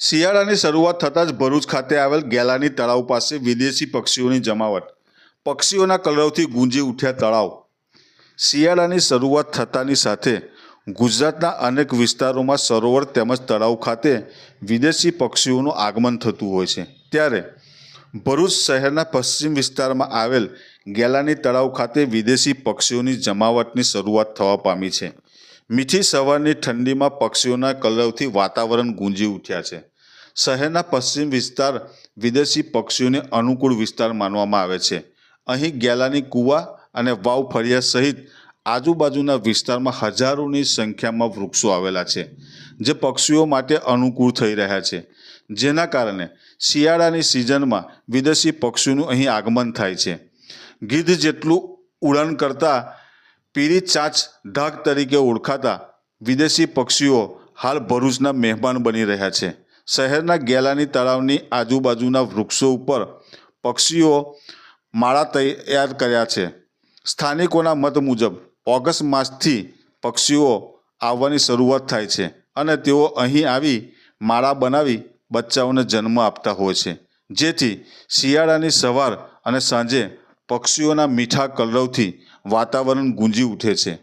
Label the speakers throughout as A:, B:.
A: શિયાળાની શરૂઆત થતાં જ ભરૂચ ખાતે આવેલ ગેલાની તળાવ પાસે વિદેશી પક્ષીઓની જમાવટ. પક્ષીઓના કલરવથી ગુંજી ઉઠ્યા તળાવ. શિયાળાની શરૂઆત થતાની સાથે ગુજરાતના અનેક વિસ્તારોમાં સરોવર તેમજ તળાવ ખાતે વિદેશી પક્ષીઓનું આગમન થતું હોય છે. ત્યારે ભરૂચ શહેરના પશ્ચિમ વિસ્તારમાં આવેલ ગેલાની તળાવ ખાતે વિદેશી પક્ષીઓની જમાવટની શરૂઆત થવા પામી છે. મીઠી સવારની ઠંડીમાં પક્ષીઓના કલરવથી વાતાવરણ ગુંજી ઉઠ્યા છે. શહેરના પશ્ચિમ વિસ્તાર વિદેશી પક્ષીઓને અનુકૂળ વિસ્તાર માનવામાં આવે છે. અહીં ગેલાની કુવા અને વાવ ફળિયા સહિત આજુબાજુના વિસ્તારમાં હજારોની સંખ્યામાં વૃક્ષો આવેલા છે, જે પક્ષીઓ માટે અનુકૂળ થઈ રહ્યા છે. જેના કારણે શિયાળાની સિઝનમાં વિદેશી પક્ષીઓનું અહીં આગમન થાય છે. ગીધ જેટલું ઉડન કરતા પીળી ચાંચ ઢાક તરીકે ઓળખાતા વિદેશી પક્ષીઓ હાલ ભરૂચના મહેમાન બની રહ્યા છે. શહેરના ગેલાની તળાવની આજુબાજુના વૃક્ષો ઉપર પક્ષીઓ માળા તૈયાર કર્યા છે. સ્થાનિકોના મત મુજબ, ઓગસ્ટ માસથી પક્ષીઓ આવવાની શરૂઆત થાય છે અને તેઓ અહીં આવી માળા બનાવી બચ્ચાઓને જન્મ આપતા હોય છે. જેથી શિયાળાની સવાર અને સાંજે પક્ષીઓના મીઠા કલરવથી વાતાવરણ ગુંજી ઉઠે છે.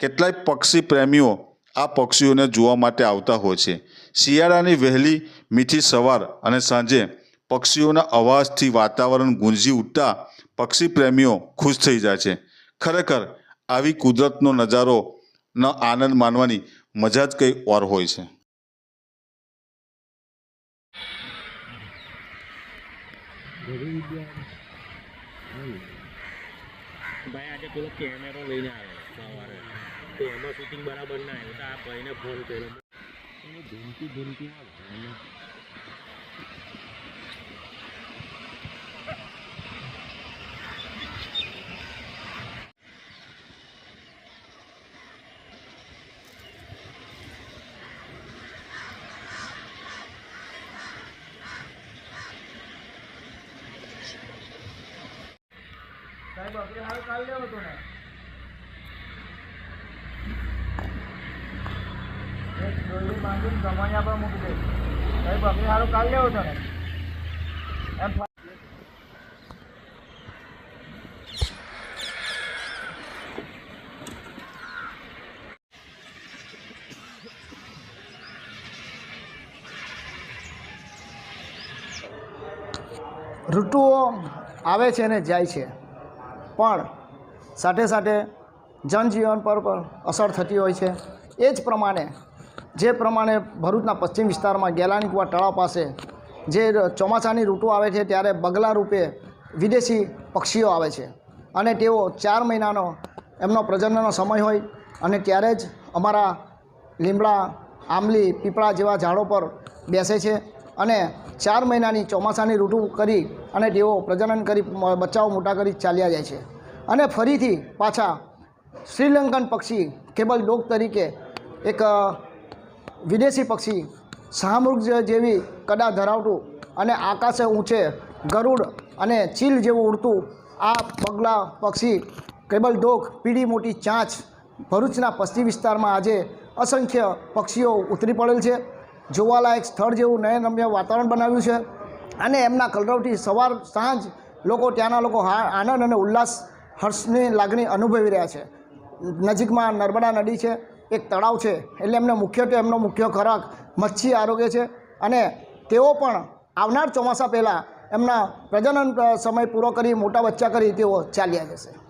A: કેટલાય પક્ષી પ્રેમીઓ આ પક્ષીઓને જોવા માટે આવતા હોય છે. શિયાળાની વહેલી મીઠી સવાર અને સાંજે પક્ષીઓના અવાજથી વાતાવરણ ગુંજી ઉઠતા પક્ષી પ્રેમીઓ ખુશ થઈ જાય છે. ખરેખર આવી કુદરતનો નજારો ન આનંદ માનવાની મજા જ કંઈ ઓર હોય છે.
B: ભાઈ, આજે પેલો કેમેરો લઈને આવ્યો સવારે. તો એમાં શૂટિંગ બરાબર ના આવ્યું. તો આ ભાઈને ફોન કર્યો. ધૂમતી ધૂમતીમાં
C: સાહેબ, આપણે હાલ કાલ લેવો તો ને. દોરી બાંધીને ગમાણ્યા પર મૂકી દે. સાહેબ, આપણે હાલ કાલ લેવો તો ને. ઋતુઓ આવે છે ને જાય છે. પણ સાથે સાથે જનજીવન પર પણ અસર થતી હોય છે. એ જ પ્રમાણે, જે પ્રમાણે ભરૂચના પશ્ચિમ વિસ્તારમાં ગેલાની કુવા તળાવ પાસે જે ચોમાસાની ઋતુ આવે છે ત્યારે બગલા રૂપે વિદેશી પક્ષીઓ આવે છે. અને તેઓ ચાર મહિનાનો એમનો પ્રજનનનો સમય હોય અને ત્યારે જ અમારા લીમડા, આંબલી, પીપળા જેવા ઝાડો પર બેસે છે. અને ચાર મહિનાની ચોમાસાની ઋતુ કરી અને તેઓ પ્રજનન કરી બચ્ચાઓ મોટા કરી ચાલ્યા જાય છે. અને ફરીથી પાછા શ્રીલંકન પક્ષી કેબલ ડોગ તરીકે એક વિદેશી પક્ષી શાહમૃગ જેવી કડા ધરાવતું અને આકાશે ઊંચે ગરુડ અને ચીલ જેવું ઉડતું આ પગલા પક્ષી કેબલ ડોગ પીળી મોટી ચાંચ ભરૂચના પશ્ચિમ વિસ્તારમાં આજે અસંખ્ય પક્ષીઓ ઉતરી પડેલ છે. જોવાલાયક સ્થળ જેવું નયનરમ્ય વાતાવરણ બનાવ્યું છે. અને એમના કલરવથી સવાર સાંજ લોકો ત્યાંના લોકો આનંદ અને ઉલ્લાસ, હર્ષની લાગણી અનુભવી રહ્યા છે. નજીકમાં નર્મદા નદી છે, એક તળાવ છે, એટલે એમને મુખ્યત્વે એમનો મુખ્ય ખોરાક મચ્છી આરોગ્ય છે. અને તેઓ પણ આવનાર ચોમાસા પહેલાં એમના પ્રજનન સમય પૂરો કરી, મોટા બચ્ચા કરી તેઓ ચાલ્યા જશે.